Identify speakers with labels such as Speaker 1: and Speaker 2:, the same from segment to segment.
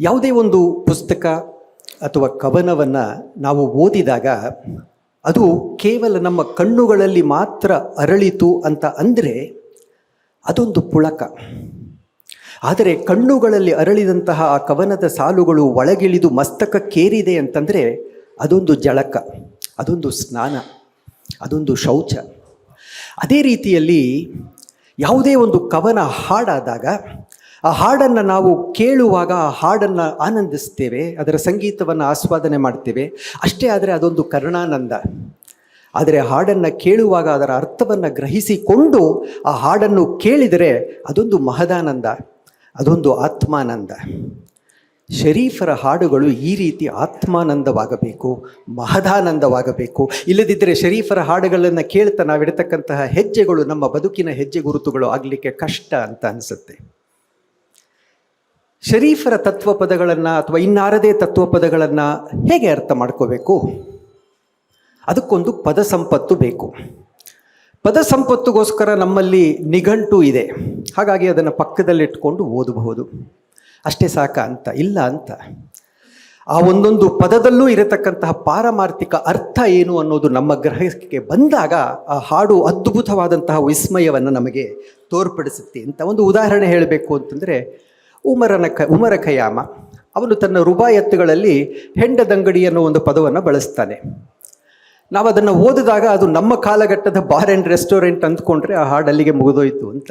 Speaker 1: ಯಾವುದೇ ಒಂದು ಪುಸ್ತಕ ಅಥವಾ ಕವನವನ್ನು ನಾವು ಓದಿದಾಗ ಅದು ಕೇವಲ ನಮ್ಮ ಕಣ್ಣುಗಳಲ್ಲಿ ಮಾತ್ರ ಅರಳಿತು ಅಂತ ಅಂದರೆ ಅದೊಂದು ಪುಳಕ. ಆದರೆ ಕಣ್ಣುಗಳಲ್ಲಿ ಅರಳಿದಂತಹ ಆ ಕವನದ ಸಾಲುಗಳು ಒಳಗಿಳಿದು ಮಸ್ತಕಕ್ಕೇರಿದೆ ಅಂತಂದರೆ ಅದೊಂದು ಜಳಕ, ಅದೊಂದು ಸ್ನಾನ, ಅದೊಂದು ಶೌಚ. ಅದೇ ರೀತಿಯಲ್ಲಿ ಯಾವುದೇ ಒಂದು ಕವನ ಹಾಡಾದಾಗ ಆ ಹಾಡನ್ನು ನಾವು ಕೇಳುವಾಗ ಆ ಹಾಡನ್ನು ಆನಂದಿಸ್ತೇವೆ, ಅದರ ಸಂಗೀತವನ್ನು ಆಸ್ವಾದನೆ ಮಾಡ್ತೇವೆ. ಅಷ್ಟೇ ಆದರೆ ಅದೊಂದು ಕರ್ಣಾನಂದ. ಆದರೆ ಹಾಡನ್ನು ಕೇಳುವಾಗ ಅದರ ಅರ್ಥವನ್ನು ಗ್ರಹಿಸಿಕೊಂಡು ಆ ಹಾಡನ್ನು ಕೇಳಿದರೆ ಅದೊಂದು ಮಹದಾನಂದ, ಅದೊಂದು ಆತ್ಮಾನಂದ. ಶರೀಫರ ಹಾಡುಗಳು ಈ ರೀತಿ ಆತ್ಮಾನಂದವಾಗಬೇಕು, ಮಹದಾನಂದವಾಗಬೇಕು. ಇಲ್ಲದಿದ್ದರೆ ಶರೀಫರ ಹಾಡುಗಳನ್ನು ಕೇಳ್ತಾ ನಾವಿಡ್ತಕ್ಕಂತಹ ಹೆಜ್ಜೆಗಳು ನಮ್ಮ ಬದುಕಿನ ಹೆಜ್ಜೆ ಗುರುತುಗಳು ಆಗಲಿಕ್ಕೆ ಕಷ್ಟ ಅಂತ ಅನಿಸುತ್ತೆ. ಶರೀಫರ ತತ್ವ ಪದಗಳನ್ನು ಅಥವಾ ಇನ್ನಾರದೇ ತತ್ವ ಪದಗಳನ್ನು ಹೇಗೆ ಅರ್ಥ ಮಾಡ್ಕೋಬೇಕು? ಅದಕ್ಕೊಂದು ಪದ ಸಂಪತ್ತು ಬೇಕು. ಪದ ಸಂಪತ್ತುಗೋಸ್ಕರ ನಮ್ಮಲ್ಲಿ ನಿಘಂಟು ಇದೆ. ಹಾಗಾಗಿ ಅದನ್ನು ಪಕ್ಕದಲ್ಲಿಟ್ಕೊಂಡು ಓದಬಹುದು. ಅಷ್ಟೇ ಸಾಕ ಅಂತ, ಇಲ್ಲ ಅಂತ. ಆ ಒಂದೊಂದು ಪದದಲ್ಲೂ ಇರತಕ್ಕಂತಹ ಪಾರಮಾರ್ಥಿಕ ಅರ್ಥ ಏನು ಅನ್ನೋದು ನಮ್ಮ ಗ್ರಹಕ್ಕೆ ಬಂದಾಗ ಆ ಹಾಡು ಅದ್ಭುತವಾದಂತಹ ವಿಸ್ಮಯವನ್ನು ನಮಗೆ ತೋರ್ಪಡಿಸುತ್ತೆ ಅಂತ ಒಂದು ಉದಾಹರಣೆ ಹೇಳಬೇಕು ಅಂತಂದರೆ ಉಮರನ ಕ ಉಮರ ಖಯಾಮ ಅವನು ತನ್ನ ರುಬಾಯತ್ತುಗಳಲ್ಲಿ ಹೆಂಡದಂಗಡಿ ಅನ್ನೋ ಒಂದು ಪದವನ್ನು ಬಳಸ್ತಾನೆ. ನಾವು ಅದನ್ನು ಓದಿದಾಗ ಅದು ನಮ್ಮ ಕಾಲಘಟ್ಟದ ಬಾರ್ ಆ್ಯಂಡ್ ರೆಸ್ಟೋರೆಂಟ್ ಅಂದ್ಕೊಂಡ್ರೆ ಆ ಹಾಡು ಅಲ್ಲಿಗೆ ಮುಗಿದೋಯ್ತು ಅಂತ.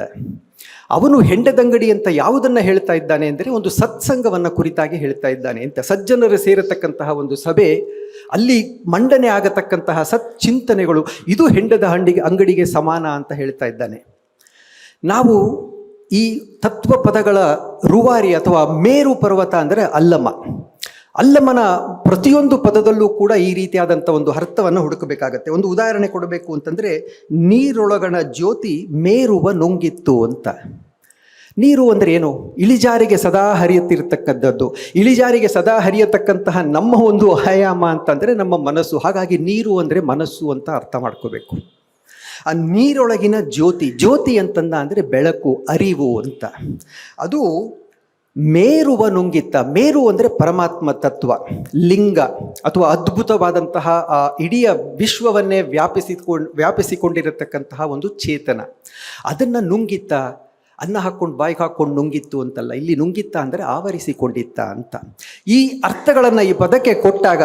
Speaker 1: ಅವನು ಹೆಂಡದಂಗಡಿ ಅಂತ ಯಾವುದನ್ನು ಹೇಳ್ತಾ ಇದ್ದಾನೆ ಅಂದರೆ ಒಂದು ಸತ್ಸಂಗವನ್ನು ಕುರಿತಾಗಿ ಹೇಳ್ತಾ ಇದ್ದಾನೆ ಅಂತ. ಸಜ್ಜನರು ಸೇರತಕ್ಕಂತಹ ಒಂದು ಸಭೆ, ಅಲ್ಲಿ ಮಂಡನೆ ಆಗತಕ್ಕಂತಹ ಸಚ್ಚಿಂತನೆಗಳು, ಇದು ಹೆಂಡದ ಹಂಡಿಗೆ, ಅಂಗಡಿಗೆ ಸಮಾನ ಅಂತ ಹೇಳ್ತಾ ಇದ್ದಾನೆ. ನಾವು ಈ ತತ್ವ ಪದಗಳ ರೂವಾರಿ ಅಥವಾ ಮೇರು ಪರ್ವತ ಅಂದರೆ ಅಲ್ಲಮ ಅಲ್ಲಮನ ಪ್ರತಿಯೊಂದು ಪದದಲ್ಲೂ ಕೂಡ ಈ ರೀತಿಯಾದಂಥ ಒಂದು ಅರ್ಥವನ್ನು ಹುಡುಕಬೇಕಾಗತ್ತೆ. ಒಂದು ಉದಾಹರಣೆ ಕೊಡಬೇಕು ಅಂತಂದರೆ, ನೀರೊಳಗಣ ಜ್ಯೋತಿ ಮೇರುವ ನುಂಗಿತ್ತು ಅಂತ. ನೀರು ಅಂದರೆ ಏನು? ಇಳಿಜಾರಿಗೆ ಸದಾ ಹರಿಯುತ್ತಿರತಕ್ಕಂಥದ್ದು. ಇಳಿಜಾರಿಗೆ ಸದಾ ಹರಿಯತಕ್ಕಂತಹ ನಮ್ಮ ಒಂದು ಆಯಾಮ ಅಂತಂದರೆ ನಮ್ಮ ಮನಸ್ಸು. ಹಾಗಾಗಿ ನೀರು ಅಂದರೆ ಮನಸ್ಸು ಅಂತ ಅರ್ಥ ಮಾಡ್ಕೋಬೇಕು. ಆ ನೀರೊಳಗಿನ ಜ್ಯೋತಿ ಜ್ಯೋತಿ ಅಂತಂದ ಅಂದರೆ ಬೆಳಕು, ಅರಿವು ಅಂತ. ಅದು ಮೇರುವ ನುಂಗಿತ್ತ, ಮೇರು ಅಂದರೆ ಪರಮಾತ್ಮ ತತ್ವ, ಲಿಂಗ ಅಥವಾ ಅದ್ಭುತವಾದಂತಹ, ಆ, ಇಡೀ ವಿಶ್ವವನ್ನೇ ವ್ಯಾಪಿಸಿಕೊಂಡು ವ್ಯಾಪಿಸಿಕೊಂಡಿರತಕ್ಕಂತಹ ಒಂದು ಚೇತನ. ಅದನ್ನು ನುಂಗಿತ್ತ, ಅನ್ನ ಹಾಕ್ಕೊಂಡು ಬಾಯಿಗೆ ಹಾಕ್ಕೊಂಡು ನುಂಗಿತ್ತು ಅಂತಲ್ಲ, ಇಲ್ಲಿ ನುಂಗಿತ್ತ ಅಂದರೆ ಆವರಿಸಿಕೊಂಡಿತ್ತ ಅಂತ. ಈ ಅರ್ಥಗಳನ್ನು ಈ ಪದಕ್ಕೆ ಕೊಟ್ಟಾಗ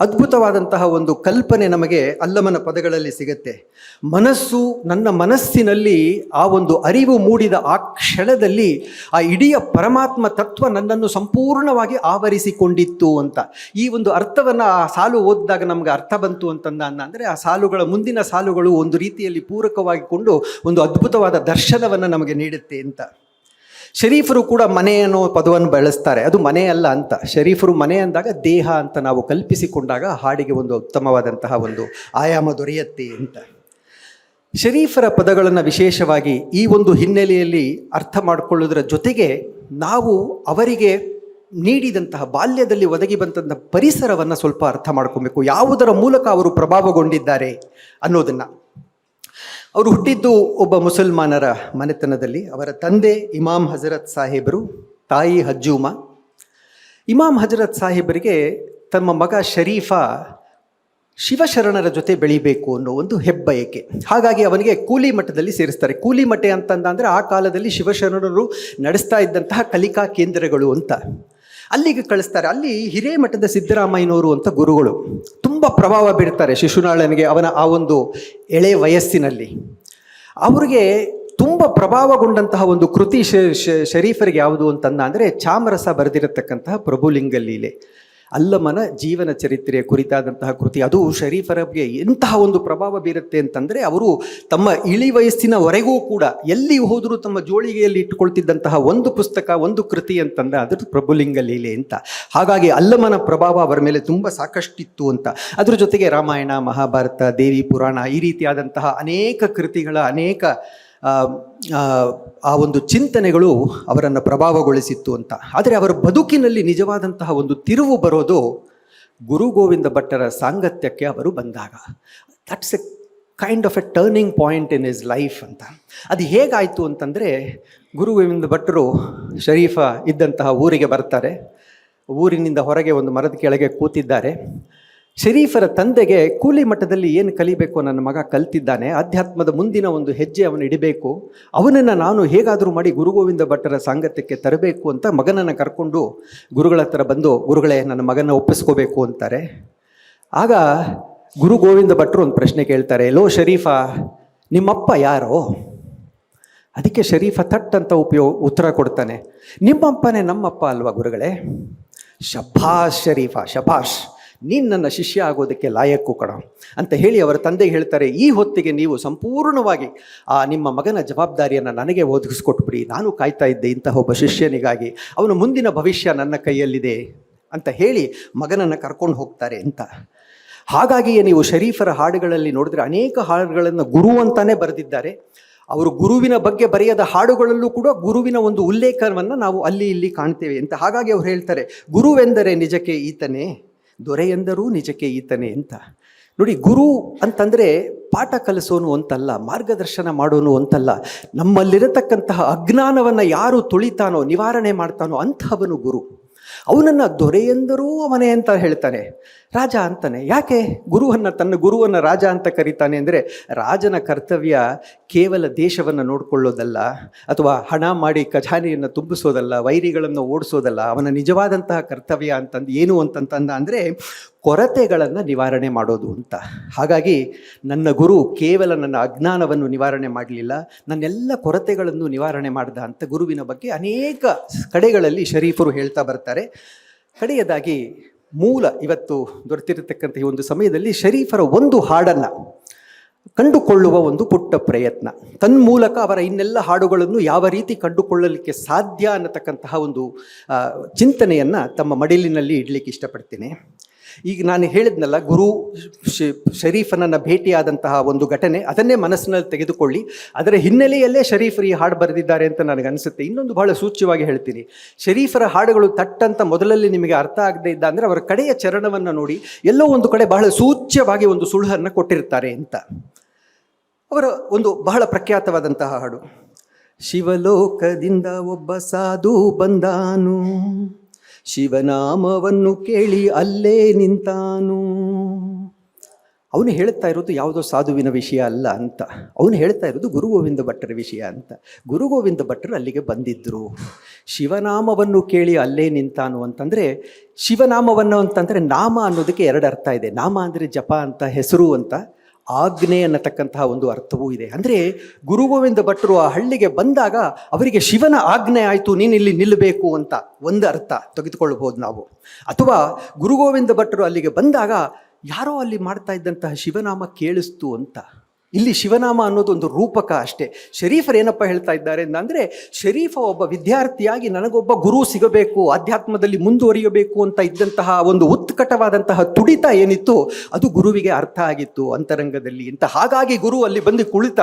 Speaker 1: ಅದ್ಭುತವಾದಂತಹ ಒಂದು ಕಲ್ಪನೆ ನಮಗೆ ಅಲ್ಲಮನ ಪದಗಳಲ್ಲಿ ಸಿಗುತ್ತೆ. ಮನಸ್ಸು ನನ್ನ ಮನಸ್ಸಿನಲ್ಲಿ ಆ ಒಂದು ಅರಿವು ಮೂಡಿದ ಆ ಕ್ಷಣದಲ್ಲಿ ಆ ಇಡೀ ಪರಮಾತ್ಮ ತತ್ವ ನನ್ನನ್ನು ಸಂಪೂರ್ಣವಾಗಿ ಆವರಿಸಿಕೊಂಡಿತ್ತು ಅಂತ. ಈ ಒಂದು ಅರ್ಥವನ್ನು ಆ ಸಾಲು ಓದಿದಾಗ ನಮಗೆ ಅರ್ಥ ಬಂತು ಅಂತಂದ ಅಂದರೆ ಆ ಸಾಲುಗಳ ಮುಂದಿನ ಸಾಲುಗಳು ಒಂದು ರೀತಿಯಲ್ಲಿ ಪೂರಕವಾಗಿಕೊಂಡು ಒಂದು ಅದ್ಭುತವಾದ ದರ್ಶನವನ್ನು ನಮಗೆ ನೀಡುತ್ತೆ ಅಂತ. ಶರೀಫರು ಕೂಡ ಮನೆ ಅನ್ನೋ ಪದವನ್ನು ಬಳಸ್ತಾರೆ. ಅದು ಮನೆ ಅಲ್ಲ ಅಂತ. ಶರೀಫರು ಮನೆ ಅಂದಾಗ ದೇಹ ಅಂತ ನಾವು ಕಲ್ಪಿಸಿಕೊಂಡಾಗ ಹಾಡಿಗೆ ಒಂದು ಉತ್ತಮವಾದಂತಹ ಒಂದು ಆಯಾಮ ದೊರೆಯುತ್ತೆ ಅಂತ. ಶರೀಫರ ಪದಗಳನ್ನು ವಿಶೇಷವಾಗಿ ಈ ಒಂದು ಹಿನ್ನೆಲೆಯಲ್ಲಿ ಅರ್ಥ ಮಾಡಿಕೊಳ್ಳೋದ್ರ ಜೊತೆಗೆ ನಾವು ಅವರಿಗೆ ನೀಡಿದಂತಹ ಬಾಲ್ಯದಲ್ಲಿ ಒದಗಿ ಬಂದಂತಹ ಪರಿಸರವನ್ನು ಸ್ವಲ್ಪ ಅರ್ಥ ಮಾಡ್ಕೊಬೇಕು. ಯಾವುದರ ಮೂಲಕ ಅವರು ಪ್ರಭಾವಗೊಂಡಿದ್ದಾರೆ ಅನ್ನೋದನ್ನು. ಅವರು ಹುಟ್ಟಿದ್ದು ಒಬ್ಬ ಮುಸಲ್ಮಾನರ ಮನೆತನದಲ್ಲಿ. ಅವರ ತಂದೆ ಇಮಾಮ್ ಹಜರತ್ ಸಾಹೇಬರು, ತಾಯಿ ಹಜ್ಜೂಮ. ಇಮಾಮ್ ಹಜರತ್ ಸಾಹೇಬರಿಗೆ ತಮ್ಮ ಮಗ ಶರೀಫ ಶಿವಶರಣರ ಜೊತೆ ಬೆಳಿಬೇಕು ಅನ್ನೋ ಒಂದು ಹೆಬ್ಬಯಕೆ. ಹಾಗಾಗಿ ಅವನಿಗೆ ಕೂಲಿ ಮಠದಲ್ಲಿ ಸೇರಿಸ್ತಾರೆ. ಕೂಲಿ ಮಠ ಅಂತಂದ ಅಂದರೆ ಆ ಕಾಲದಲ್ಲಿ ಶಿವಶರಣರು ನಡೆಸ್ತಾ ಇದ್ದಂತಹ ಕಲಿಕಾ ಕೇಂದ್ರಗಳು ಅಂತ. ಅಲ್ಲಿಗೆ ಕಳಿಸ್ತಾರೆ. ಅಲ್ಲಿ ಹಿರೇಮಠದ ಸಿದ್ದರಾಮಯ್ಯನವರು ಅಂತ ಗುರುಗಳು ತುಂಬ ಪ್ರಭಾವ ಬೀರ್ತಾರೆ ಶಿಶುನಾಳನಿಗೆ ಅವನ ಆ ಒಂದು ಎಳೆ ವಯಸ್ಸಿನಲ್ಲಿ. ಅವರಿಗೆ ತುಂಬ ಪ್ರಭಾವಗೊಂಡಂತಹ ಒಂದು ಕೃತಿ ಶ ಶರೀಫರಿಗೆ ಯಾವುದು ಅಂತಂದ ಅಂದರೆ ಚಾಮರಸ ಬರೆದಿರತಕ್ಕಂತಹ ಪ್ರಭುಲಿಂಗ ಲೀಲೆ ಅಲ್ಲಮನ ಜೀವನ ಚರಿತ್ರೆಯ ಕುರಿತಾದಂತಹ ಕೃತಿ. ಅದು ಶರೀಫರಿಗೆ ಎಂತಹ ಒಂದು ಪ್ರಭಾವ ಬೀರುತ್ತೆ ಅಂತಂದರೆ ಅವರು ತಮ್ಮ ಇಳಿ ವಯಸ್ಸಿನವರೆಗೂ ಕೂಡ ಎಲ್ಲಿ ಹೋದರೂ ತಮ್ಮ ಜೋಳಿಗೆಯಲ್ಲಿ ಇಟ್ಟುಕೊಳ್ತಿದ್ದಂತಹ ಒಂದು ಪುಸ್ತಕ, ಒಂದು ಕೃತಿ ಅಂತಂದರೆ ಅದ್ರ ಪ್ರಭುಲಿಂಗ ಲೀಲೆ ಅಂತ. ಹಾಗಾಗಿ ಅಲ್ಲಮನ ಪ್ರಭಾವ ಅವರ ಮೇಲೆ ತುಂಬ ಸಾಕಷ್ಟಿತ್ತು ಅಂತ. ಅದ್ರ ಜೊತೆಗೆ ರಾಮಾಯಣ, ಮಹಾಭಾರತ, ದೇವಿ ಪುರಾಣ ಈ ರೀತಿಯಾದಂತಹ ಅನೇಕ ಕೃತಿಗಳ ಅನೇಕ ಆ, ಒಂದು ಚಿಂತನೆಗಳು ಅವರನ್ನು ಪ್ರಭಾವಗೊಳಿಸಿತ್ತು ಅಂತ. ಆದರೆ ಅವರ ಬದುಕಿನಲ್ಲಿ ನಿಜವಾದಂತಹ ಒಂದು ತಿರುವು ಬರೋದು ಗುರು ಗೋವಿಂದ ಭಟ್ಟರ ಸಾಂಗತ್ಯಕ್ಕೆ ಅವರು ಬಂದಾಗ. That's a kind of a turning point in his life ಅಂತ. ಅದು ಹೇಗಾಯಿತು ಅಂತಂದರೆ ಗುರು ಗೋವಿಂದ ಭಟ್ಟರು ಶರೀಫ ಇದ್ದಂತಹ ಊರಿಗೆ ಬರ್ತಾರೆ. ಊರಿನಿಂದ ಹೊರಗೆ ಒಂದು ಮರದ ಕೆಳಗೆ ಕೂತಿದ್ದಾರೆ. ಶರೀಫರ ತಂದೆಗೆ ಕೂಲಿ ಮಠದಲ್ಲಿ ಏನು ಕಲಿಬೇಕು ನನ್ನ ಮಗ ಕಲ್ತಿದ್ದಾನೆ. ಅಧ್ಯಾತ್ಮದ ಮುಂದಿನ ಒಂದು ಹೆಜ್ಜೆ ಅವನು ಇಡಬೇಕು. ಅವನನ್ನು ನಾನು ಹೇಗಾದರೂ ಮಾಡಿ ಗುರುಗೋವಿಂದ ಭಟ್ಟರ ಸಾಂಗತ್ಯಕ್ಕೆ ತರಬೇಕು ಅಂತ ಮಗನನ್ನು ಕರ್ಕೊಂಡು ಗುರುಗಳ ಹತ್ರ ಬಂದು, ಗುರುಗಳೇ, ನನ್ನ ಮಗನ ಒಪ್ಪಿಸ್ಕೋಬೇಕು ಅಂತಾರೆ. ಆಗ ಗುರು ಗೋವಿಂದ ಭಟ್ರು ಒಂದು ಪ್ರಶ್ನೆ ಕೇಳ್ತಾರೆ, ಲೋ ಶರೀಫಾ, ನಿಮ್ಮಪ್ಪ ಯಾರೋ? ಅದಕ್ಕೆ ಶರೀಫ ಥಟ್ ಅಂತ ಉಪಯೋಗ ಉತ್ತರ ಕೊಡ್ತಾನೆ, ನಿಮ್ಮಪ್ಪನೇ ನಮ್ಮಪ್ಪ ಅಲ್ವಾ ಗುರುಗಳೇ? ಶಭಾಷ್ ಶರೀಫ, ಶಭಾಷ್. ನೀನು ನನ್ನ ಶಿಷ್ಯ ಆಗೋದಕ್ಕೆ ಲಾಯಕ್ಕೂ ಕಣ ಅಂತ ಹೇಳಿ ಅವರ ತಂದೆಗೆ ಹೇಳ್ತಾರೆ, ಈ ಹೊತ್ತಿಗೆ ನೀವು ಸಂಪೂರ್ಣವಾಗಿ ಆ ನಿಮ್ಮ ಮಗನ ಜವಾಬ್ದಾರಿಯನ್ನು ನನಗೆ ಒದಗಿಸ್ಕೊಟ್ಬಿಡಿ. ನಾನು ಕಾಯ್ತಾ ಇದ್ದೆ ಇಂತಹ ಒಬ್ಬ ಶಿಷ್ಯನಿಗಾಗಿ. ಅವನ ಮುಂದಿನ ಭವಿಷ್ಯ ನನ್ನ ಕೈಯಲ್ಲಿದೆ ಅಂತ ಹೇಳಿ ಮಗನನ್ನು ಕರ್ಕೊಂಡು ಹೋಗ್ತಾರೆ ಅಂತ. ಹಾಗಾಗಿಯೇ ನೀವು ಶರೀಫರ ಹಾಡುಗಳಲ್ಲಿ ನೋಡಿದ್ರೆ ಅನೇಕ ಹಾಡುಗಳನ್ನು ಗುರು ಅಂತಾನೆ ಬರೆದಿದ್ದಾರೆ. ಅವರು ಗುರುವಿನ ಬಗ್ಗೆ ಬರೆಯದ ಹಾಡುಗಳಲ್ಲೂ ಕೂಡ ಗುರುವಿನ ಒಂದು ಉಲ್ಲೇಖವನ್ನು ನಾವು ಅಲ್ಲಿ ಇಲ್ಲಿ ಕಾಣ್ತೇವೆ ಅಂತ ಹಾಗಾಗಿ ಅವ್ರು ಹೇಳ್ತಾರೆ, ಗುರುವೆಂದರೆ ನಿಜಕ್ಕೆ ಈತನೇ? ದೊರೆಯೆಂದರೂ ನಿಜಕ್ಕೆ ಈತನೇ ಅಂತ. ನೋಡಿ ಗುರು ಅಂತಂದರೆ ಪಾಠ ಕಲಿಸೋನು ಅಂತಲ್ಲ, ಮಾರ್ಗದರ್ಶನ ಮಾಡೋನು ಅಂತಲ್ಲ, ನಮ್ಮಲ್ಲಿರತಕ್ಕಂತಹ ಅಜ್ಞಾನವನ್ನು ಯಾರು ತುಳಿತಾನೋ, ನಿವಾರಣೆ ಮಾಡ್ತಾನೋ ಅಂಥವನು ಗುರು. ಅವನನ್ನು ದೊರೆಯೆಂದರೂ ಅವನೇ ಅಂತ ಹೇಳ್ತಾನೆ. ರಾಜ ಅಂತಾನೆ. ಯಾಕೆ? ಗುರುವನ್ನು ತನ್ನ ಗುರುವನ್ನು ರಾಜ ಅಂತ ಕರೀತಾನೆ ಅಂದರೆ ರಾಜನ ಕರ್ತವ್ಯ ಕೇವಲ ದೇಶವನ್ನು ನೋಡಿಕೊಳ್ಳೋದಲ್ಲ, ಅಥವಾ ಹಣ ಮಾಡಿ ಖಜಾನೆಯನ್ನು ತುಂಬಿಸೋದಲ್ಲ, ವೈರಿಗಳನ್ನು ಓಡಿಸೋದಲ್ಲ, ಅವನ ನಿಜವಾದಂತಹ ಕರ್ತವ್ಯ ಅಂತಂದು ಏನು ಅಂತಂತಂದ ಅಂದರೆ ಕೊರತೆಗಳನ್ನು ನಿವಾರಣೆ ಮಾಡೋದು ಅಂತ. ಹಾಗಾಗಿ ನನ್ನ ಗುರು ಕೇವಲ ನನ್ನ ಅಜ್ಞಾನವನ್ನು ನಿವಾರಣೆ ಮಾಡಲಿಲ್ಲ, ನನ್ನೆಲ್ಲ ಕೊರತೆಗಳನ್ನು ನಿವಾರಣೆ ಮಾಡಿದ ಅಂತ ಗುರುವಿನ ಬಗ್ಗೆ ಅನೇಕ ಕಡೆಗಳಲ್ಲಿ ಶರೀಫರು ಹೇಳ್ತಾ ಬರ್ತಾರೆ. ಕಡೆಯದಾಗಿ ಮೂಲ ಇವತ್ತು ದೊರೆತಿರತಕ್ಕಂಥ ಈ ಒಂದು ಸಮಯದಲ್ಲಿ ಶರೀಫರ ಒಂದು ಹಾಡನ್ನು ಕಂಡುಕೊಳ್ಳುವ ಒಂದು ಪುಟ್ಟ ಪ್ರಯತ್ನ. ತನ್ಮೂಲಕ ಅವರ ಇನ್ನೆಲ್ಲ ಹಾಡುಗಳನ್ನು ಯಾವ ರೀತಿ ಕಂಡುಕೊಳ್ಳಲಿಕ್ಕೆ ಸಾಧ್ಯ ಅನ್ನತಕ್ಕಂತಹ ಒಂದು ಚಿಂತನೆಯನ್ನು ತಮ್ಮ ಮಡಿಲಿನಲ್ಲಿ ಇಡಲಿಕ್ಕೆ ಇಷ್ಟಪಡ್ತೀನಿ. ಈಗ ನಾನು ಹೇಳಿದ್ನಲ್ಲ, ಗುರು ಶರೀಫನನ್ನು ಭೇಟಿಯಾದಂತಹ ಒಂದು ಘಟನೆ, ಅದನ್ನೇ ಮನಸ್ಸಿನಲ್ಲಿ ತೆಗೆದುಕೊಳ್ಳಿ. ಅದರ ಹಿನ್ನೆಲೆಯಲ್ಲೇ ಶರೀಫರು ಈ ಹಾಡು ಬರೆದಿದ್ದಾರೆ ಅಂತ ನನಗನ್ಸುತ್ತೆ ಇನ್ನೊಂದು ಬಹಳ ಸೂಚ್ಯವಾಗಿ ಹೇಳ್ತೀನಿ. ಶರೀಫರ ಹಾಡುಗಳು ತಟ್ಟಂತ ಮೊದಲಲ್ಲಿ ನಿಮಗೆ ಅರ್ಥ ಆಗದೆ ಇದ್ದ ಅಂದರೆ ಅವರ ಕಡೆಯ ಚರಣವನ್ನು ನೋಡಿ, ಎಲ್ಲೋ ಒಂದು ಕಡೆ ಬಹಳ ಸೂಚ್ಯವಾಗಿ ಒಂದು ಸುಳ್ಳನ್ನು ಕೊಟ್ಟಿರ್ತಾರೆ ಅಂತ. ಅವರ ಒಂದು ಬಹಳ ಪ್ರಖ್ಯಾತವಾದಂತಹ ಹಾಡು. ಶಿವಲೋಕದಿಂದ ಒಬ್ಬ ಸಾಧು ಬಂದಾನು. ಶಿವನಾಮವನ್ನು ಕೇಳಿ ಅಲ್ಲೇ ನಿಂತಾನು. ಅವನು ಹೇಳ್ತಾ ಇರೋದು ಯಾವುದೋ ಸಾಧುವಿನ ವಿಷಯ ಅಲ್ಲ ಅಂತ. ಅವನು ಹೇಳ್ತಾ ಇರೋದು ಗುರು ಗೋವಿಂದ ಭಟ್ಟರ ವಿಷಯ ಅಂತ. ಗುರು ಗೋವಿಂದ ಭಟ್ಟರು ಅಲ್ಲಿಗೆ ಬಂದಿದ್ದರು ಶಿವನಾಮವನ್ನು ಕೇಳಿ ಅಲ್ಲೇ ನಿಂತಾನು ಅಂತಂದರೆ, ಶಿವನಾಮವನ್ನು ಅಂತಂದರೆ ನಾಮ ಅನ್ನೋದಕ್ಕೆ ಎರಡು ಅರ್ಥ ಇದೆ. ನಾಮ ಅಂದರೆ ಜಪ ಅಂತ, ಹೆಸರು ಅಂತ. ಆಜ್ಞೆ ಅನ್ನತಕ್ಕಂತಹ ಒಂದು ಅರ್ಥವೂ ಇದೆ. ಅಂದರೆ ಗುರು ಗೋವಿಂದ ಭಟ್ರು ಆ ಹಳ್ಳಿಗೆ ಬಂದಾಗ ಅವರಿಗೆ ಶಿವನ ಆಜ್ಞೆ ಆಯಿತು, ನೀನು ಇಲ್ಲಿ ನಿಲ್ಲಬೇಕು ಅಂತ ಒಂದು ಅರ್ಥ ತೆಗೆದುಕೊಳ್ಳಬಹುದು ನಾವು. ಅಥವಾ ಗುರು ಗೋವಿಂದ ಭಟ್ರು ಅಲ್ಲಿಗೆ ಬಂದಾಗ, ಯಾರೋ ಅಲ್ಲಿ ಮಾಡ್ತಾ ಇದ್ದಂತಹ ಶಿವನಾಮ ಕೇಳಿಸ್ತು ಅಂತ. ಇಲ್ಲಿ ಶಿವನಾಮ ಅನ್ನೋದು ಒಂದು ರೂಪಕ ಅಷ್ಟೇ. ಶರೀಫರ್ ಏನಪ್ಪ ಹೇಳ್ತಾ ಇದ್ದಾರೆ ಅಂದರೆ ಶರೀಫ ಒಬ್ಬ ವಿದ್ಯಾರ್ಥಿಯಾಗಿ ನನಗೊಬ್ಬ ಗುರು ಸಿಗಬೇಕು ಅಧ್ಯಾತ್ಮದಲ್ಲಿ ಮುಂದುವರಿಯಬೇಕು ಅಂತ ಇದ್ದಂತಹ ಒಂದು ಉತ್ಕಟವಾದಂತಹ ತುಡಿತ ಏನಿತ್ತು, ಅದು ಗುರುವಿಗೆ ಅರ್ಥ ಆಗಿತ್ತು ಅಂತರಂಗದಲ್ಲಿ. ಅಂತ ಹಾಗಾಗಿ ಗುರು ಅಲ್ಲಿ ಬಂದು ಕುಳಿತ,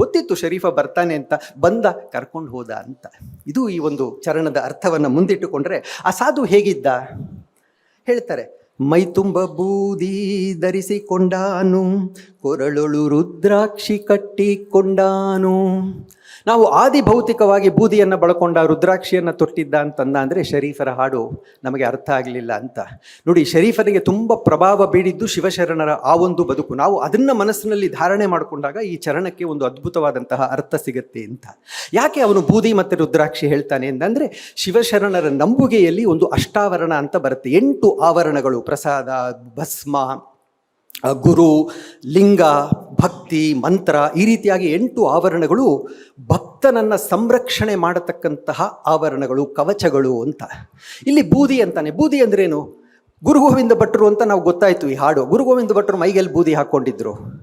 Speaker 1: ಗೊತ್ತಿತ್ತು ಶರೀಫ ಬರ್ತಾನೆ ಅಂತ, ಬಂದ ಕರ್ಕೊಂಡು ಹೋದ ಅಂತ. ಇದು ಈ ಒಂದು ಚರಣದ ಅರ್ಥವನ್ನು ಮುಂದಿಟ್ಟುಕೊಂಡ್ರೆ, ಆ ಸಾಧು ಹೇಗಿದ್ದ? ಹೇಳ್ತಾರೆ, ಮೈ ತುಂಬ ಬೂದಿ ಧರಿಸಿಕೊಂಡಾನು ಕೊರಳೊಳು ರುದ್ರಾಕ್ಷಿ ಕಟ್ಟಿಕೊಂಡಾನು ನಾವು ಆದಿ ಭೌತಿಕವಾಗಿ ಬೂದಿಯನ್ನು ಬಳಕೊಂಡ ರುದ್ರಾಕ್ಷಿಯನ್ನು ತೊಟ್ಟಿದ್ದ ಅಂತಂದ ಅಂದರೆ ಶರೀಫರ ಹಾಡು ನಮಗೆ ಅರ್ಥ ಆಗಲಿಲ್ಲ ಅಂತ. ನೋಡಿ, ಶರೀಫನಿಗೆ ತುಂಬ ಪ್ರಭಾವ ಬೀರಿದ್ದು ಶಿವಶರಣರ ಆ ಒಂದು ಬದುಕು. ನಾವು ಅದನ್ನು ಮನಸ್ಸಿನಲ್ಲಿ ಧಾರಣೆ ಮಾಡಿಕೊಂಡಾಗ ಈ ಚರಣಕ್ಕೆ ಒಂದು ಅದ್ಭುತವಾದಂತಹ ಅರ್ಥ ಸಿಗುತ್ತೆ ಅಂತ. ಯಾಕೆ ಅವನು ಬೂದಿ ಮತ್ತು ರುದ್ರಾಕ್ಷಿ ಹೇಳ್ತಾನೆ ಅಂತಂದರೆ ಶಿವಶರಣರ ನಂಬುಗೆಯಲ್ಲಿ ಒಂದು ಅಷ್ಟಾವರಣ ಅಂತ ಬರುತ್ತೆ. ಎಂಟು ಆವರಣಗಳು, ಪ್ರಸಾದ, ಭಸ್ಮ ಗುರು, ಲಿಂಗ, ಭಕ್ತಿ, ಮಂತ್ರ ಈ ರೀತಿಯಾಗಿ ಎಂಟು ಆವರಣಗಳು ಭಕ್ತನನ್ನು ಸಂರಕ್ಷಣೆ ಮಾಡತಕ್ಕಂತಹ ಆವರಣಗಳು, ಕವಚಗಳು ಅಂತ. ಇಲ್ಲಿ ಬೂದಿ ಅಂತಾನೆ. ಬೂದಿ ಅಂದ್ರೇನು? ಗುರು ಗೋವಿಂದ ಭಟ್ರು ಅಂತ ನಾವು ಗೊತ್ತಾಯಿತು ಈ ಹಾಡು. ಗುರು ಗೋವಿಂದ ಭಟ್ರು ಮೈಗೆಲ್ಲಿ ಬೂದಿ ಹಾಕ್ಕೊಂಡಿದ್ರು.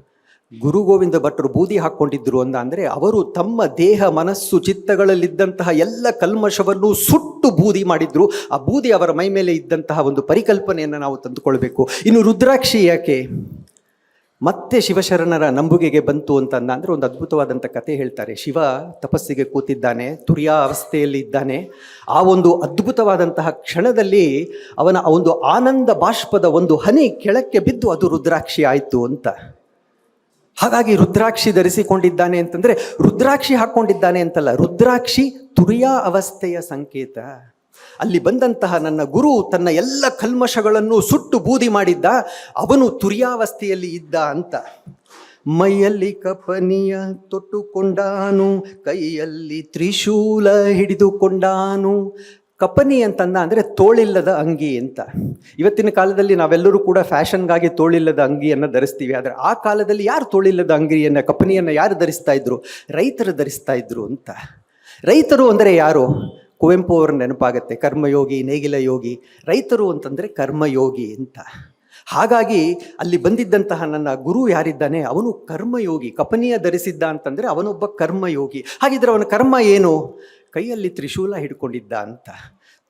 Speaker 1: ಗುರು ಗೋವಿಂದ ಭಟ್ರು ಬೂದಿ ಹಾಕ್ಕೊಂಡಿದ್ರು ಅಂತ ಅಂದರೆ ಅವರು ತಮ್ಮ ದೇಹ, ಮನಸ್ಸು, ಚಿತ್ತಗಳಲ್ಲಿದ್ದಂತಹ ಎಲ್ಲ ಕಲ್ಮಶವನ್ನು ಸುಟ್ಟು ಬೂದಿ ಮಾಡಿದ್ರು. ಆ ಬೂದಿ ಅವರ ಮೈ ಮೇಲೆ ಇದ್ದಂತಹ ಒಂದು ಪರಿಕಲ್ಪನೆಯನ್ನು ನಾವು ತಂದುಕೊಳ್ಬೇಕು. ಇನ್ನು ರುದ್ರಾಕ್ಷಿ ಯಾಕೆ? ಮತ್ತೆ ಶಿವಶರಣರ ನಂಬುಗೆಗೆ ಬಂತು ಅಂತ ಅಂದರೆ ಒಂದು ಅದ್ಭುತವಾದಂಥ ಕತೆ ಹೇಳ್ತಾರೆ. ಶಿವ ತಪಸ್ಸಿಗೆ ಕೂತಿದ್ದಾನೆ, ತುರಿಯಾ ಅವಸ್ಥೆಯಲ್ಲಿ ಇದ್ದಾನೆ. ಆ ಒಂದು ಅದ್ಭುತವಾದಂತಹ ಕ್ಷಣದಲ್ಲಿ ಅವನ ಒಂದು ಆನಂದ ಬಾಷ್ಪದ ಒಂದು ಹನಿ ಕೆಳಕ್ಕೆ ಬಿದ್ದು ಅದು ರುದ್ರಾಕ್ಷಿ ಆಯಿತು ಅಂತ. ಹಾಗಾಗಿ ರುದ್ರಾಕ್ಷಿ ಧರಿಸಿಕೊಂಡಿದ್ದಾನೆ ಅಂತಂದರೆ ರುದ್ರಾಕ್ಷಿ ಹಾಕ್ಕೊಂಡಿದ್ದಾನೆ ಅಂತಲ್ಲ, ರುದ್ರಾಕ್ಷಿ ತುರಿಯಾ ಅವಸ್ಥೆಯ ಸಂಕೇತ. ಅಲ್ಲಿ ಬಂದಂತಹ ನನ್ನ ಗುರು ತನ್ನ ಎಲ್ಲ ಕಲ್ಮಶಗಳನ್ನು ಸುಟ್ಟು ಬೂದಿ ಮಾಡಿದ್ದ, ಅವನು ತುರಿಯಾವಸ್ಥೆಯಲ್ಲಿ ಇದ್ದ ಅಂತ. ಮೈಯಲ್ಲಿ ಕಪನಿಯ ತೊಟ್ಟುಕೊಂಡಾನು ಕೈಯಲ್ಲಿ ತ್ರಿಶೂಲ ಹಿಡಿದುಕೊಂಡಾನು ಕಪನಿ ಅಂತಂದ ಅಂದರೆ ತೋಳಿಲ್ಲದ ಅಂಗಿ ಅಂತ. ಇವತ್ತಿನ ಕಾಲದಲ್ಲಿ ನಾವೆಲ್ಲರೂ ಕೂಡ ಫ್ಯಾಷನ್ಗಾಗಿ ತೋಳಿಲ್ಲದ ಅಂಗಿಯನ್ನು ಧರಿಸ್ತೀವಿ. ಆದರೆ ಆ ಕಾಲದಲ್ಲಿ ಯಾರು ತೋಳಿಲ್ಲದ ಅಂಗಿಯನ್ನು, ಕಪನಿಯನ್ನು ಯಾರು ಧರಿಸ್ತಾ ಇದ್ರು? ರೈತರು ಧರಿಸ್ತಾ ಇದ್ರು ಅಂತ. ರೈತರು ಅಂದರೆ ಯಾರು? ಕುವೆಂಪು ಅವರ ನೆನಪಾಗತ್ತೆ, ಕರ್ಮಯೋಗಿ, ನೇಗಿಲ ಯೋಗಿ. ರೈತರು ಅಂತಂದರೆ ಕರ್ಮಯೋಗಿ ಅಂತ. ಹಾಗಾಗಿ ಅಲ್ಲಿ ಬಂದಿದ್ದಂತಹ ನನ್ನ ಗುರು ಯಾರಿದ್ದಾನೆ, ಅವನು ಕರ್ಮಯೋಗಿ. ಕಪನಿಯ ಧರಿಸಿದ್ದ ಅಂತಂದರೆ ಅವನೊಬ್ಬ ಕರ್ಮಯೋಗಿ. ಹಾಗಿದ್ರೆ ಅವನ ಕರ್ಮ ಏನು? ಕೈಯಲ್ಲಿ ತ್ರಿಶೂಲ ಹಿಡ್ಕೊಂಡಿದ್ದ ಅಂತ.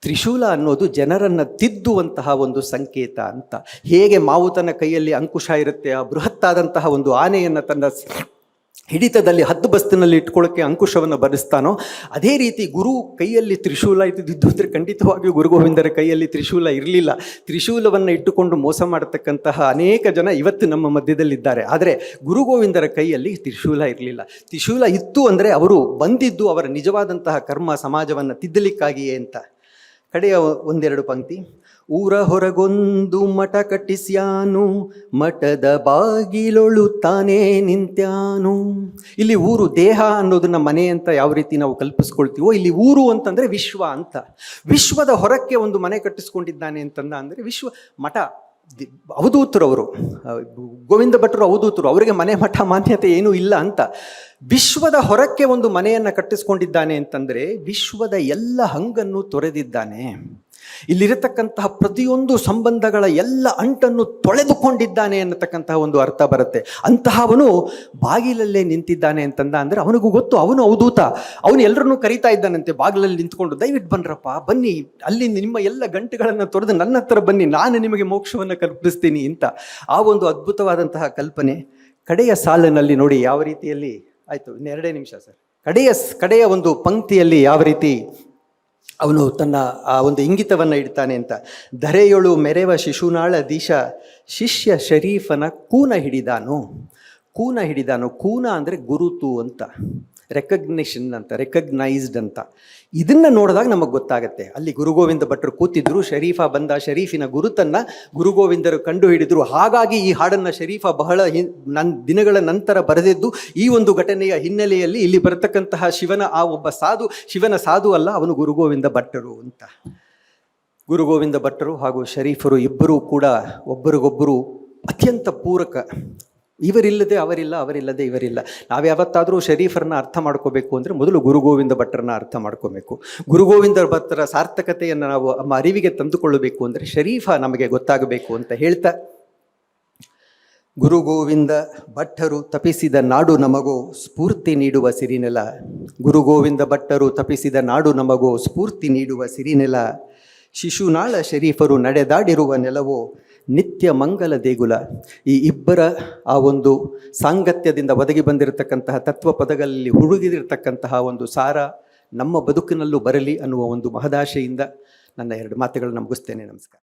Speaker 1: ತ್ರಿಶೂಲ ಅನ್ನೋದು ಜನರನ್ನು ತಿದ್ದುವಂತಹ ಒಂದು ಸಂಕೇತ ಅಂತ. ಹೇಗೆ ಮಾವುತನ ಕೈಯಲ್ಲಿ ಅಂಕುಶ ಇರುತ್ತೆ, ಆ ಬೃಹತ್ತಾದಂತಹ ಒಂದು ಆನೆಯನ್ನು ತನ್ನ ಹಿಡಿತದಲ್ಲಿ ಹದ್ದು ಬಸ್ತಿನಲ್ಲಿ ಇಟ್ಕೊಳ್ಳೋಕ್ಕೆ ಅಂಕುಶವನ್ನು ಬರೆಸ್ತಾನೋ ಅದೇ ರೀತಿ ಗುರು ಕೈಯಲ್ಲಿ ತ್ರಿಶೂಲ ಇದ್ದಿದ್ದು ಅಂದರೆ ಖಂಡಿತವಾಗಿಯೂ ಗುರು ಗೋವಿಂದರ ಕೈಯಲ್ಲಿ ತ್ರಿಶೂಲ ಇರಲಿಲ್ಲ. ತ್ರಿಶೂಲವನ್ನು ಇಟ್ಟುಕೊಂಡು ಮೋಸ ಮಾಡತಕ್ಕಂತಹ ಅನೇಕ ಜನ ಇವತ್ತು ನಮ್ಮ ಮಧ್ಯದಲ್ಲಿದ್ದಾರೆ. ಆದರೆ ಗುರು ಗೋವಿಂದರ ಕೈಯಲ್ಲಿ ತ್ರಿಶೂಲ ಇರಲಿಲ್ಲ. ತ್ರಿಶೂಲ ಇತ್ತು ಅಂದರೆ ಅವರು ಬಂದಿದ್ದು ಅವರ ನಿಜವಾದಂತಹ ಕರ್ಮ ಸಮಾಜವನ್ನು ತಿದ್ದಲಿಕ್ಕಾಗಿಯೇ ಅಂತ. ಕಡೆಯ ಒಂದೆರಡು ಪಂಕ್ತಿ. ಊರ ಹೊರಗೊಂದು ಮಠ ಕಟ್ಟಿಸ್ಯಾನು, ಮಠದ ಬಾಗಿಲೊಳು ತಾನೇ ನಿಂತ್ಯಾನು. ಇಲ್ಲಿ ಊರು ದೇಹ ಅನ್ನೋದನ್ನ ಮನೆ ಅಂತ ಯಾವ ರೀತಿ ನಾವು ಕಲ್ಪಿಸ್ಕೊಳ್ತೀವೋ, ಇಲ್ಲಿ ಊರು ಅಂತಂದ್ರೆ ವಿಶ್ವ ಅಂತ. ವಿಶ್ವದ ಹೊರಕ್ಕೆ ಒಂದು ಮನೆ ಕಟ್ಟಿಸ್ಕೊಂಡಿದ್ದಾನೆ ಅಂತಂದ ಅಂದರೆ ವಿಶ್ವ ಮಠ. ಆ, ಗೋವಿಂದ ಭಟ್ರು ಅವಧೂತರು ಅವರಿಗೆ ಮನೆ ಮಠ ಮಾನ್ಯತೆ ಏನೂ ಇಲ್ಲ ಅಂತ ವಿಶ್ವದ ಹೊರಕ್ಕೆ ಒಂದು ಮನೆಯನ್ನು ಕಟ್ಟಿಸ್ಕೊಂಡಿದ್ದಾನೆ ಅಂತಂದರೆ ವಿಶ್ವದ ಎಲ್ಲ ಹಂಗನ್ನು ತೊರೆದಿದ್ದಾನೆ. ಇಲ್ಲಿರತಕ್ಕಂತಹ ಪ್ರತಿಯೊಂದು ಸಂಬಂಧಗಳ ಎಲ್ಲ ಅಂಟನ್ನು ತೊಳೆದುಕೊಂಡಿದ್ದಾನೆ ಅನ್ನತಕ್ಕಂತಹ ಒಂದು ಅರ್ಥ ಬರುತ್ತೆ. ಅಂತಹವನು ಬಾಗಿಲಲ್ಲೇ ನಿಂತಿದ್ದಾನೆ ಅಂತಂದ ಅಂದರೆ ಅವನಿಗೂ ಗೊತ್ತು, ಅವನು ಅವಧೂತ ಅವನು ಎಲ್ಲರನ್ನೂ ಕರೀತಾ ಇದ್ದಾನಂತೆ, ಬಾಗಿಲಲ್ಲಿ ನಿಂತ್ಕೊಂಡು, ದಯವಿಟ್ಟು ಬನ್ರಪ್ಪ ಬನ್ನಿ ಅಲ್ಲಿ ನಿಮ್ಮ ಎಲ್ಲ ಗಂಟೆಗಳನ್ನು ತೊರೆದು ನನ್ನ ಹತ್ರ ಬನ್ನಿ, ನಾನು ನಿಮಗೆ ಮೋಕ್ಷವನ್ನು ಕಲ್ಪಿಸ್ತೀನಿ ಅಂತ. ಆ ಒಂದು ಅದ್ಭುತವಾದಂತಹ ಕಲ್ಪನೆ ಕಡೆಯ ಸಾಲಿನಲ್ಲಿ ನೋಡಿ ಯಾವ ರೀತಿಯಲ್ಲಿ, ಆಯಿತು ಇನ್ನೆರಡೇ ನಿಮಿಷ ಸರ್. ಕಡೆಯ ಕಡೆಯ ಒಂದು ಪಂಕ್ತಿಯಲ್ಲಿ ಯಾವ ರೀತಿ ಅವನು ತನ್ನ ಆ ಒಂದು ಇಂಗಿತವನ್ನು ಇಡ್ತಾನೆ ಅಂತ. ಧರೆಯೊಳು ಮೆರೆವ ಶಿಶುನಾಳ ದೀಶ, ಶಿಷ್ಯ ಶರೀಫನ ಕೂನ ಹಿಡಿದಾನು? ಕೂನ ಹಿಡಿದಾನು? ಕೂನ ಅಂದರೆ ಗುರುತು ಅಂತ. ರೆಕಗ್ನಿಷನ್ ಅಂತ ರೆಕಗ್ನೈಸ್ಡ್ ಅಂತ. ಇದನ್ನ ನೋಡಿದಾಗ ನಮಗೆ ಗೊತ್ತಾಗುತ್ತೆ. ಅಲ್ಲಿ ಗುರುಗೋವಿಂದ ಭಟ್ರು ಕೂತಿದ್ರು, ಶರೀಫಾ ಬಂದ, ಶರೀಫಿನ ಗುರುತನ್ನು ಗುರುಗೋವಿಂದರು ಕಂಡು ಹಿಡಿದ್ರು. ಹಾಗಾಗಿ ಈ ಹಾಡನ್ನ ಶರೀಫಾ ಬಹಳ ಹಿನ್ ದಿನಗಳ ನಂತರ ಬರೆದಿದ್ದು, ಈ ಒಂದು ಘಟನೆಯ ಹಿನ್ನೆಲೆಯಲ್ಲಿ ಇಲ್ಲಿ ಬರತಕ್ಕಂತಹ ಶಿವನ, ಆ ಒಬ್ಬ ಸಾಧು, ಶಿವನ ಸಾಧು ಅಲ್ಲ, ಅವನು ಗುರುಗೋವಿಂದ ಭಟ್ಟರು ಅಂತ. ಗುರುಗೋವಿಂದ ಭಟ್ಟರು ಹಾಗೂ ಶರೀಫರು ಇಬ್ಬರೂ ಕೂಡ ಒಬ್ಬರಿಗೊಬ್ಬರು ಅತ್ಯಂತ ಪೂರಕ ಇವರಿಲ್ಲದೆ ಅವರಿಲ್ಲ, ಅವರಿಲ್ಲದೆ ಇವರಿಲ್ಲ. ನಾವು ಯಾವತ್ತಾದರೂ ಶರೀಫರನ್ನ ಅರ್ಥ ಮಾಡ್ಕೋಬೇಕು ಅಂದರೆ ಮೊದಲು ಗುರುಗೋವಿಂದ ಭಟ್ಟರನ್ನ ಅರ್ಥ ಮಾಡ್ಕೋಬೇಕು. ಗುರುಗೋವಿಂದ ಭಟ್ಟರ ಸಾರ್ಥಕತೆಯನ್ನು ನಾವು ನಮ್ಮ ಅರಿವಿಗೆ ತಂದುಕೊಳ್ಳಬೇಕು ಅಂದರೆ ಶರೀಫ ನಮಗೆ ಗೊತ್ತಾಗಬೇಕು ಅಂತ ಹೇಳ್ತಾ, ಗುರು ಗೋವಿಂದ ಭಟ್ಟರು ತಪಿಸಿದ ನಾಡು ನಮಗೂ ಸ್ಫೂರ್ತಿ ನೀಡುವ ಸಿರಿನೆಲ. ಗುರು ಗೋವಿಂದ ಭಟ್ಟರು ತಪಿಸಿದ ನಾಡು ನಮಗೂ ಸ್ಫೂರ್ತಿ ನೀಡುವ ಸಿರಿನೆಲ. ಶಿಶುನಾಳ ಶರೀಫರು ನಡೆದಾಡಿರುವ ನೆಲವೋ ನಿತ್ಯ ಮಂಗಲ ದೇಗುಲ. ಈ ಇಬ್ಬರ ಆ ಒಂದು ಸಾಂಗತ್ಯದಿಂದ ಒದಗಿ ಬಂದಿರತಕ್ಕಂತಹ ತತ್ವ ಪದಗಳಲ್ಲಿ ಹುಡುಗಿದಿರತಕ್ಕಂತಹ ಒಂದು ಸಾರ ನಮ್ಮ ಬದುಕಿನಲ್ಲೂ ಬರಲಿ ಅನ್ನುವ ಒಂದು ಮಹದಾಶೆಯಿಂದ ನನ್ನ ಎರಡು ಮಾತುಗಳನ್ನು ಮುಗಿಸ್ತೇನೆ. ನಮಸ್ಕಾರ.